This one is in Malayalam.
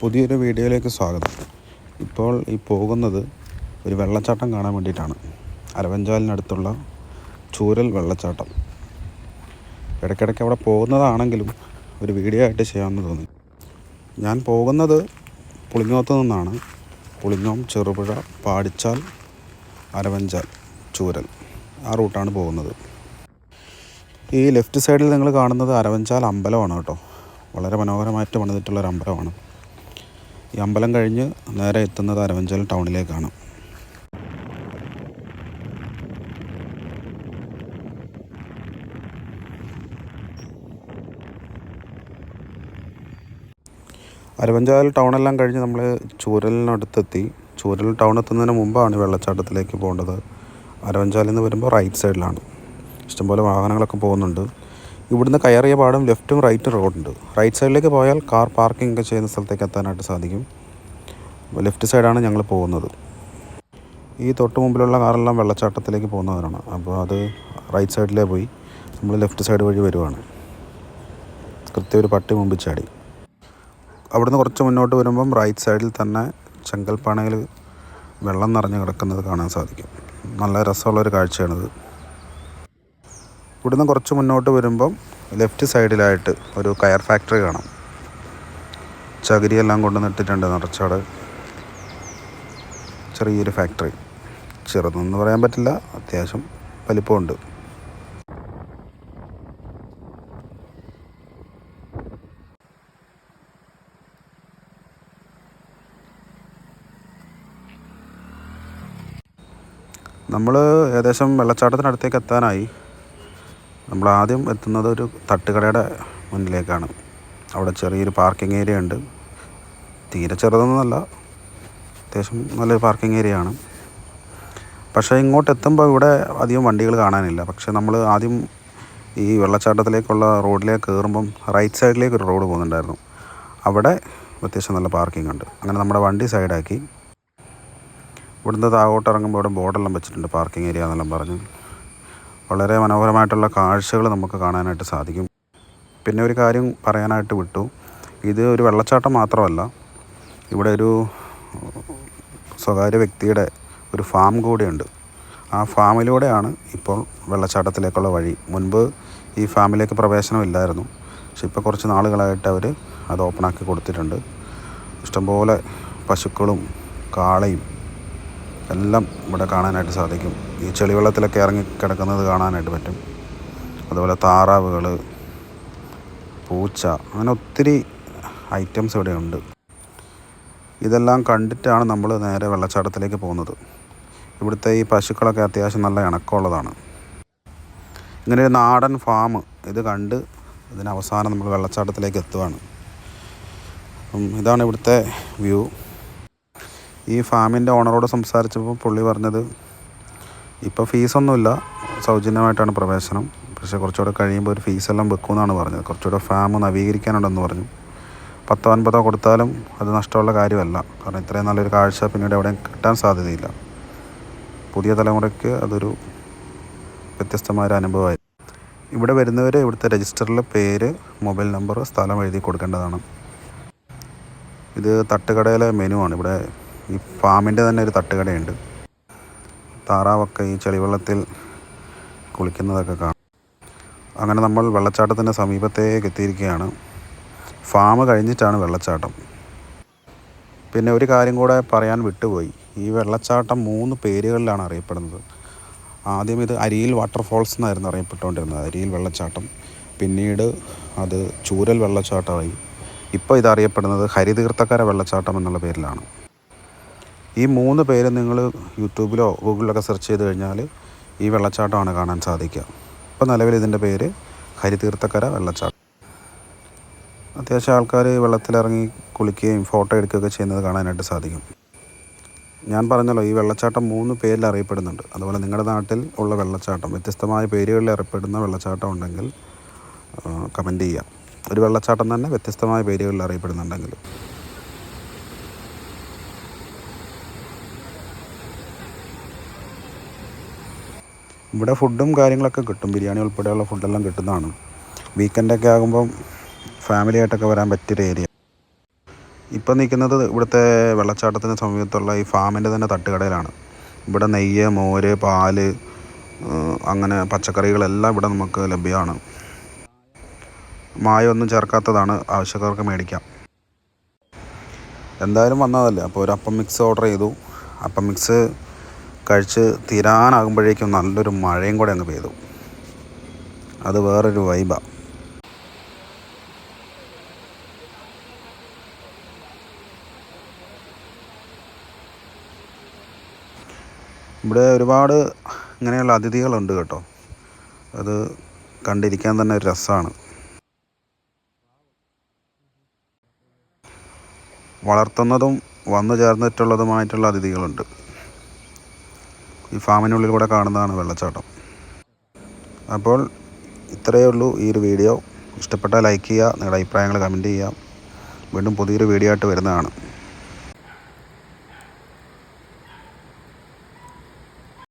പുതിയൊരു വീഡിയോയിലേക്ക് സ്വാഗതം. ഇപ്പോൾ ഈ പോകുന്നത് ഒരു വെള്ളച്ചാട്ടം കാണാൻ വേണ്ടിയിട്ടാണ്. അരവഞ്ചാലിനടുത്തുള്ള ചൂരൽ വെള്ളച്ചാട്ടം. ഇടയ്ക്കിടയ്ക്ക് അവിടെ പോകുന്നതാണെങ്കിലും ഒരു വീഡിയോ ആയിട്ട് ചെയ്യാമെന്ന് തോന്നി. ഞാൻ പോകുന്നത് പുളിങ്ങോത്ത് നിന്നാണ്. പുളിങ്ങോം ചെറുപുഴ പാടിച്ചാൽ അരവഞ്ചാൽ ചൂരൽ. ആ റൂട്ടാണ് പോകുന്നത്. ഈ ലെഫ്റ്റ് സൈഡിൽ നിങ്ങൾ കാണുന്നത് അരവഞ്ചാൽ അമ്പലമാണ് കേട്ടോ. വളരെ മനോഹരമായിട്ട് പണിതിട്ടുള്ളൊരു അമ്പലമാണ്. ഈ അമ്പലം കഴിഞ്ഞ് നേരെ എത്തുന്നത് അരവഞ്ചൽ ടൗണിലേക്കാണ്. അരവഞ്ചാൽ ടൗണെല്ലാം കഴിഞ്ഞ് നമ്മൾ ചൂരലിനടുത്തെത്തി. ചൂരൽ ടൗൺ എത്തുന്നതിന് മുമ്പാണ് വെള്ളച്ചാട്ടത്തിലേക്ക് പോകേണ്ടത്. അരവഞ്ചാലിൽ നിന്ന് വരുമ്പോൾ റൈറ്റ് സൈഡിലാണ് ഇഷ്ടംപോലെ വാഹനങ്ങളൊക്കെ പോകുന്നുണ്ട്. ഇവിടുന്ന് കയറിയ പാടും ലെഫ്റ്റും റൈറ്റും റോഡുണ്ട്. റൈറ്റ് സൈഡിലേക്ക് പോയാൽ കാർ പാർക്കിംഗ് ഒക്കെ ചെയ്യുന്ന സ്ഥലത്തേക്ക് എത്താനായിട്ട് സാധിക്കും. ലെഫ്റ്റ് സൈഡാണ് ഞങ്ങൾ പോകുന്നത്. ഈ തൊട്ട് മുമ്പിലുള്ള കാറെല്ലാം വെള്ളച്ചാട്ടത്തിലേക്ക് പോകുന്നവരാണ്. അപ്പോൾ അത് റൈറ്റ് സൈഡിലേ പോയി നമ്മൾ ലെഫ്റ്റ് സൈഡ് വഴി വരുവാണ്. കൃത്യം ഒരു പട്ടി മുമ്പിൽ ചാടി. അവിടുന്ന് കുറച്ച് മുന്നോട്ട് വരുമ്പം റൈറ്റ് സൈഡിൽ തന്നെ ചെങ്കൽപ്പാണയിൽ വെള്ളം നിറഞ്ഞു കിടക്കുന്നത് കാണാൻ സാധിക്കും. നല്ല രസമുള്ളൊരു കാഴ്ചയാണിത്. ഇവിടുന്ന് കുറച്ച് മുന്നോട്ട് വരുമ്പം ലെഫ്റ്റ് സൈഡിലായിട്ട് ഒരു കയർ ഫാക്ടറി കാണാം. ചകിരിയെല്ലാം കൊണ്ടുവന്നിട്ടിട്ടുണ്ട് നിറച്ചവിടെ ചെറിയൊരു ഫാക്ടറി. ചെറുതെന്ന് പറയാൻ പറ്റില്ല അത്യാവശ്യം വലിപ്പമുണ്ട്. നമ്മൾ ഏകദേശം വെള്ളച്ചാട്ടത്തിനടുത്തേക്ക് എത്താനായി. നമ്മൾ ആദ്യം എത്തുന്നത് ഒരു തട്ടുകടയുടെ മുന്നിലേക്കാണ്. അവിടെ ചെറിയൊരു പാർക്കിംഗ് ഏരിയ ഉണ്ട്. തീരെ ചെറുതൊന്നുമല്ല അത്യാവശ്യം നല്ലൊരു പാർക്കിംഗ് ഏരിയ ആണ്. പക്ഷേ ഇങ്ങോട്ട് എത്തുമ്പോൾ ഇവിടെ അധികം വണ്ടികൾ കാണാനില്ല. പക്ഷേ നമ്മൾ ആദ്യം ഈ വെള്ളച്ചാട്ടത്തിലേക്കുള്ള റോഡിലേക്ക് കയറുമ്പം റൈറ്റ് സൈഡിലേക്ക് ഒരു റോഡ് പോകുന്നുണ്ടായിരുന്നു. അവിടെ അത്യാവശ്യം നല്ല പാർക്കിംഗ് ഉണ്ട്. അങ്ങനെ നമ്മുടെ വണ്ടി സൈഡാക്കി ഇവിടുന്ന് താഴോട്ട് ഇറങ്ങുമ്പോൾ ഇവിടെ ബോർഡെല്ലാം വെച്ചിട്ടുണ്ട് പാർക്കിംഗ് ഏരിയ എന്നെല്ലാം പറഞ്ഞ്. വളരെ മനോഹരമായിട്ടുള്ള കാഴ്ചകൾ നമുക്ക് കാണാനായിട്ട് സാധിക്കും. പിന്നെ ഒരു കാര്യം പറയാനായിട്ട് വിട്ടു. ഇത് ഒരു വെള്ളച്ചാട്ടം മാത്രമല്ല ഇവിടെ ഒരു സ്വകാര്യ വ്യക്തിയുടെ ഒരു ഫാം കൂടെയുണ്ട്. ആ ഫാമിലൂടെയാണ് ഇപ്പോൾ വെള്ളച്ചാട്ടത്തിലേക്കുള്ള വഴി. മുൻപ് ഈ ഫാമിലേക്ക് പ്രവേശനമില്ലായിരുന്നു പക്ഷെ ഇപ്പോൾ കുറച്ച് നാളുകളായിട്ട് അവർ അത് ഓപ്പണാക്കി കൊടുത്തിട്ടുണ്ട്. ഇഷ്ടംപോലെ പശുക്കളും കാളയും എല്ലാം ഇവിടെ കാണാനായിട്ട് സാധിക്കും. ഈ ചെളിവെള്ളത്തിലൊക്കെ ഇറങ്ങി കിടക്കുന്നത് കാണാനായിട്ട് പറ്റും. അതുപോലെ താറാവുകൾ പൂച്ച അങ്ങനെ ഒത്തിരി ഐറ്റംസ് ഇവിടെ ഉണ്ട്. ഇതെല്ലാം കണ്ടിട്ടാണ് നമ്മൾ നേരെ വെള്ളച്ചാട്ടത്തിലേക്ക് പോകുന്നത്. ഇവിടുത്തെ ഈ പശുക്കളൊക്കെ അത്യാവശ്യം നല്ല ഇണക്കമുള്ളതാണ്. ഇങ്ങനെ ഒരു നാടൻ ഫാം ഇത് കണ്ട് ഇതിന് അവസാനം നമ്മൾ വെള്ളച്ചാട്ടത്തിലേക്ക് എത്തുവാണ്. ഇതാണ് ഇവിടുത്തെ വ്യൂ ഈ ഫാമിന്റെ ഓണറോട് സംസാരിച്ചപ്പോൾ പുള്ളി പറഞ്ഞത് ഇപ്പോൾ ഫീസൊന്നുമില്ല. സൗജന്യമായിട്ടാണ് പ്രവേശനം. പക്ഷേ കുറച്ചുകൂടെ കഴിയുമ്പോൾ ഒരു ഫീസെല്ലാം വെക്കുമെന്നാണ് പറഞ്ഞത്. കുറച്ചുകൂടെ ഫാം നവീകരിക്കാനുണ്ടെന്ന് പറഞ്ഞു. പത്തോ അൻപതോ കൊടുത്താലും അത് നഷ്ടമുള്ള കാര്യമല്ല. കാരണം ഇത്രയും നല്ലൊരു കാഴ്ച പിന്നീട് എവിടെയും കിട്ടാൻ സാധ്യതയില്ല. പുതിയ തലമുറയ്ക്ക് അതൊരു വ്യത്യസ്തമായൊരു അനുഭവമായി ഇവിടെ വരുന്നവർ ഇവിടുത്തെ രജിസ്റ്ററിലെ പേര് മൊബൈൽ നമ്പർ സ്ഥലം എഴുതി കൊടുക്കേണ്ടതാണ്. ഇത് തട്ടുകടയിലെ മെനു ആണ് ഇവിടെ ഈ ഫാമിന്റെ തന്നെ ഒരു തട്ടുകടയുണ്ട്. താറാവൊക്കെ ഈ ചെളിവെള്ളത്തിൽ കുളിക്കുന്നതൊക്കെ കാണാം. അങ്ങനെ നമ്മൾ വെള്ളച്ചാട്ടത്തിന്റെ സമീപത്തേക്ക് എത്തിയിരിക്കുകയാണ്. ഫാം കഴിഞ്ഞിട്ടാണ് വെള്ളച്ചാട്ടം. പിന്നെ ഒരു കാര്യം കൂടെ പറയാൻ വിട്ടുപോയി. ഈ വെള്ളച്ചാട്ടം മൂന്ന് പേരുകളിലാണ് അറിയപ്പെടുന്നത്. ആദ്യം ഇത് അരിയിൽ വാട്ടർഫോൾസ് എന്നായിരുന്നു അറിയപ്പെട്ടുകൊണ്ടിരുന്നത്. അരിയിൽ വെള്ളച്ചാട്ടം. പിന്നീട് അത് ചൂരൽ വെള്ളച്ചാട്ടമായി. ഇപ്പോൾ ഇതറിയപ്പെടുന്നത് ഹരിതീർത്ഥക്കര വെള്ളച്ചാട്ടം എന്നുള്ള പേരിലാണ്. ഈ മൂന്ന് പേര് നിങ്ങൾ യൂട്യൂബിലോ ഗൂഗിളിലൊക്കെ സെർച്ച് ചെയ്ത് കഴിഞ്ഞാൽ ഈ വെള്ളച്ചാട്ടമാണ് കാണാൻ സാധിക്കുക. ഇപ്പോൾ നിലവിൽ ഇതിന്റെ പേര് ഹരിതീർത്ഥക്കര വെള്ളച്ചാട്ടം. അത്യാവശ്യം ആൾക്കാർ വെള്ളത്തിലിറങ്ങി കുളിക്കുകയും ഫോട്ടോ എടുക്കുകയൊക്കെ ചെയ്യുന്നത് കാണാനായിട്ട് സാധിക്കും. ഞാൻ പറഞ്ഞല്ലോ ഈ വെള്ളച്ചാട്ടം മൂന്ന് പേരിൽ അറിയപ്പെടുന്നുണ്ട്. അതുപോലെ നിങ്ങളുടെ നാട്ടിൽ ഉള്ള വെള്ളച്ചാട്ടം വ്യത്യസ്തമായ പേരുകളിൽ അറിയപ്പെടുന്ന വെള്ളച്ചാട്ടം ഉണ്ടെങ്കിൽ കമന്റ് ചെയ്യാം. ഒരു വെള്ളച്ചാട്ടം തന്നെ വ്യത്യസ്തമായ പേരുകളിൽ അറിയപ്പെടുന്നുണ്ടെങ്കിൽ. ഇവിടെ ഫുഡും കാര്യങ്ങളൊക്കെ കിട്ടും. ബിരിയാണി ഉൾപ്പെടെയുള്ള ഫുഡെല്ലാം കിട്ടുന്നതാണ്. വീക്കെൻഡൊക്കെ ആകുമ്പം ഫാമിലി ആയിട്ടൊക്കെ വരാൻ പറ്റിയൊരു ഏരിയ ഇപ്പം നിൽക്കുന്നത് ഇവിടുത്തെ വെള്ളച്ചാട്ടത്തിന് സമീപത്തുള്ള ഈ ഫാമിന്റെ തന്നെ തട്ടുകടയിലാണ്. ഇവിടെ നെയ്യ് മോര് പാൽ അങ്ങനെ പച്ചക്കറികളെല്ലാം ഇവിടെ നമുക്ക് ലഭ്യമാണ്. മായൊന്നും ചേർക്കാത്തതാണ്. ആവശ്യക്കാർക്ക് മേടിക്കാം. എന്തായാലും വന്നതല്ലേ? അപ്പോൾ ഒരു അപ്പം മിക്സ് ഓർഡർ ചെയ്തു. അപ്പം മിക്സ് കഴിച്ച് തീരാനാകുമ്പോഴേക്കും നല്ലൊരു മഴയും കൂടെ അങ്ങ് പെയ്തു. അത് വേറൊരു വൈബാണ് ഇവിടെ ഒരുപാട് ഇങ്ങനെയുള്ള അതിഥികളുണ്ട് കേട്ടോ. അത് കണ്ടിരിക്കാൻ തന്നെ ഒരു രസമാണ് വളർത്തുന്നതും വന്നു ചേർന്നിട്ടുള്ളതുമായിട്ടുള്ള അതിഥികളുണ്ട്. ഈ ഫാമിനുള്ളിൽ കൂടെ കാണുന്നതാണ് വെള്ളച്ചാട്ടം. അപ്പോൾ ഇത്രയേ ഉള്ളൂ ഈ ഒരു വീഡിയോ. ഇഷ്ടപ്പെട്ടാൽ ലൈക്ക് ചെയ്യുക നിങ്ങളുടെ അഭിപ്രായങ്ങൾ കമന്റ് ചെയ്യുക. വീണ്ടും പുതിയൊരു വീഡിയോ ആയിട്ട് വരുന്നതാണ്.